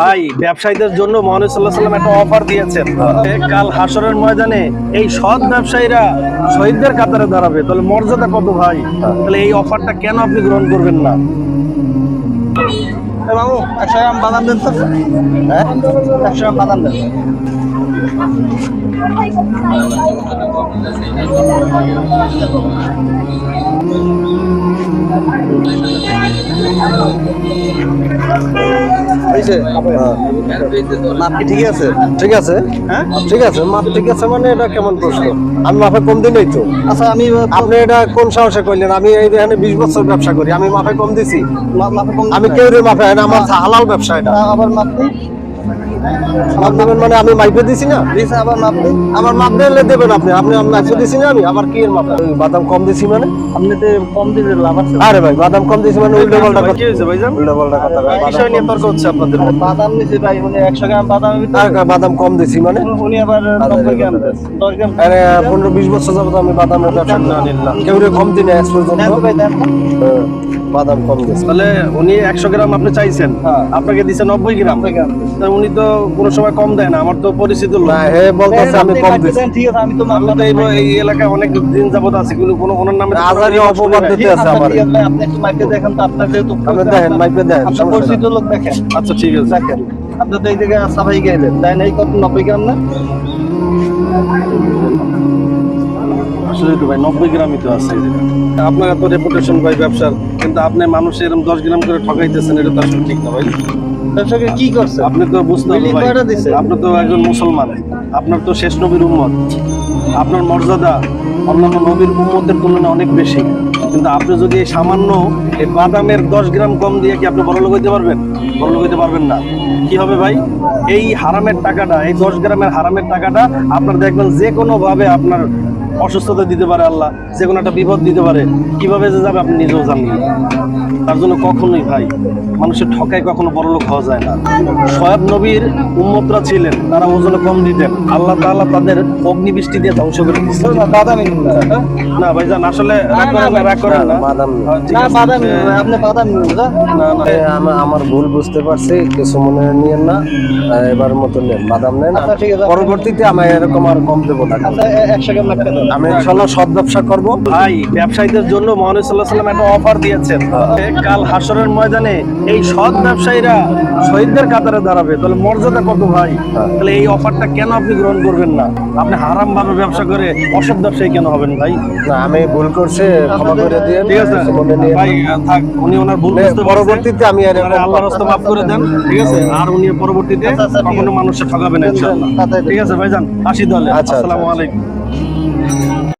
ভাই ব্যবসায়ীদের জন্য মহানবী সাল্লাহ সাল্লাম একটা অফার দিয়েছেন। কাল হাসরের ময়দানে এই সৎ ব্যবসায়ীরা শহীদদের কাতারে দাঁড়াবে। তাহলে মর্যাদা কত ভাই? তাহলে এই অফারটা কেন আপনি গ্রহণ করবেন না? বাবু একশো গ্রাম বাদাম দেন তো। হ্যাঁ? একশো গ্রাম বাদাম দেন। হয়েছে? মাপ কি ঠিক আছে? ঠিক আছে? হ্যাঁ? ঠিক আছে মাপ ঠিক আছে মানে এটা কেমন প্রশ্ন? আমি মাপে কম দিই নাই তো। আচ্ছা আমি আপনি এটা কোন সাহসে কইলেন আমি এই এখানে বিশ বছর ব্যবসা করি আমি মাপে কম দিছি। মাপে কম আমি কেউ মাপে হয় না আমার হালাল ব্যবসা এটা। আবার মাপ মাপ দেবেন মানে আমি মাইপে দিছি না? আবার মাপ দিই আমার মাপ দিলে দেবেন আপনি। আপনি মাইপে দিছি না আমি আবার কি এর মাপ বাদাম কম দিছি মানে? আপনি তো কম দিলে লাভ আছে। আরে ভাই বাদাম কম দিছি মানে উল্টো পাল্টা কথা। কি হয়েছে ভাইজান? উল্টো পাল্টা কথা। বিষয় নিয়ে তর্ক হচ্ছে আপনাদের বাদাম নিছে ভাই উনি একশো গ্রাম বাদাম আর বাদাম কম দিছি মানে? উনি আবার নব্বই গ্রাম দেন। দশ গ্রাম আরে পনেরো বিশ বছর যাবত আমি বাদামের ব্যবসা করি কেউ কম দিনে পর্যন্ত। ভাই হ্যাঁ, বাদাম কম দিছি। তাহলে উনি একশো গ্রাম আপনি চাইছেন। হ্যাঁ। আপনাকে দিছে নব্বই গ্রাম। উনি তো কোনো সময় কম দেয় না আমার তো পরিচিত না হে বলতেছে আমি কম দিছি। ঠিক আছে আমি তো আমি তো এই এলাকায় অনেক দিন যাবত আছি কিন্তু কোনো ওনার নামে আজারি অপবাদ দিতে আছে আমার। আপনি একটু মাইকে দেখেন তো আপনার যেহেতু আপনি দেখেন, মাইকে দেখেন, আপনার পরিচিত লোক দেখেন। আচ্ছা ঠিক আছে। দেখেন আপনি তো এই জায়গায় সাফাই তাই না এই কত নব্বই গ্রাম না? আসলে তো ভাই নব্বই গ্রামই তো আছে আপনার এত রেপুটেশন ভাই ব্যবসার কিন্তু আপনি মানুষ এরকম দশ গ্রাম করে ঠকাইতেছেন এটা তো আসলে ঠিক না ভাই। ব্যবসাকে কি করছে? আপনি তো বুঝতে? আপনি তো একজন মুসলমান। আপনার তো শেষ নবীর উম্মত। আপনার মর্যাদা অন্যান্য নবীর উম্মতের তুলনায় অনেক বেশি। কিন্তু আপনি যদি এই সামান্য এই বাদামের দশ গ্রাম কম দিয়ে কি আপনি বড়লোক হইতে পারবেন? বড়লোক হইতে পারবেন না। কি হবে ভাই? এই হারামের টাকাটা এই দশ গ্রামের হারামের টাকাটা আপনার দেখবেন যে কোনো ভাবে আপনার অসুস্থতা দিতে পারে আল্লাহ যে কোনো একটা বিপদ দিতে পারে। কীভাবে যে যাবে আপনি নিজেও জানেন। তার জন্য কখনোই ভাই মানুষের ঠকায় কখনো বড়লোক হওয়া যায় না। সয়াব নবীর উম্মতরা ছিলেন তারা ওজনে কম দিতেন। আল্লাহ তাআলা তাদের অগ্নিবৃষ্টি দিয়ে ধ্বংস করে বাদামি না ভাইজান আসলে রাগ করেন না রাগ না। বাদাম না। আহ, ঠিক না আছে। বাদামি আপনি বাদামি না না না। এ, আমা- আমার ভুল বুঝতে পারছি কিছু মনে নিয়েন না। এবার মতো নেন বাদাম নেন। আচ্ছা। পরবর্তীতে আমি এরকম আর কম দেবো না। আচ্ছা। আমি ইনশাল্লাহ সৎ ব্যবসা করব। ভাই ব্যবসায়ীদের জন্য মহানবী সাল্লাহ সাল্লাম একটা অফার দিয়েছেন। এ কাল হাসরের ময়দানে এই সৎ ব্যবসায়ীরা শহীদদের কাতারে দাঁড়াবে। তাহলে মর্যাদা কত ভাই? তাহলে এই অফারটা কেন আপনি গ্রহণ করবেন না? আপনি হারাম ভাবে ব্যবসা করে অসৎ ব্যবসায়ী কেন হবেন ভাই? না আমি ভুল করছে ক্ষমা করে দিয়ে ঠিক আছে। ভাই থাক উনি ওনার ভুল বুঝতে পরবর্তীতে আমি আর আল্লাহর রাস্তা মাফ করে দেন ঠিক আছে? আর উনি পরবর্তীতে আচ্ছা, আচ্ছা, ঠিক কখনো মানুষের ঠকাবেন না ঠিক আছে ভাইজান আসি তাহলে। আচ্ছা, আসসালামু। আলাইকুম।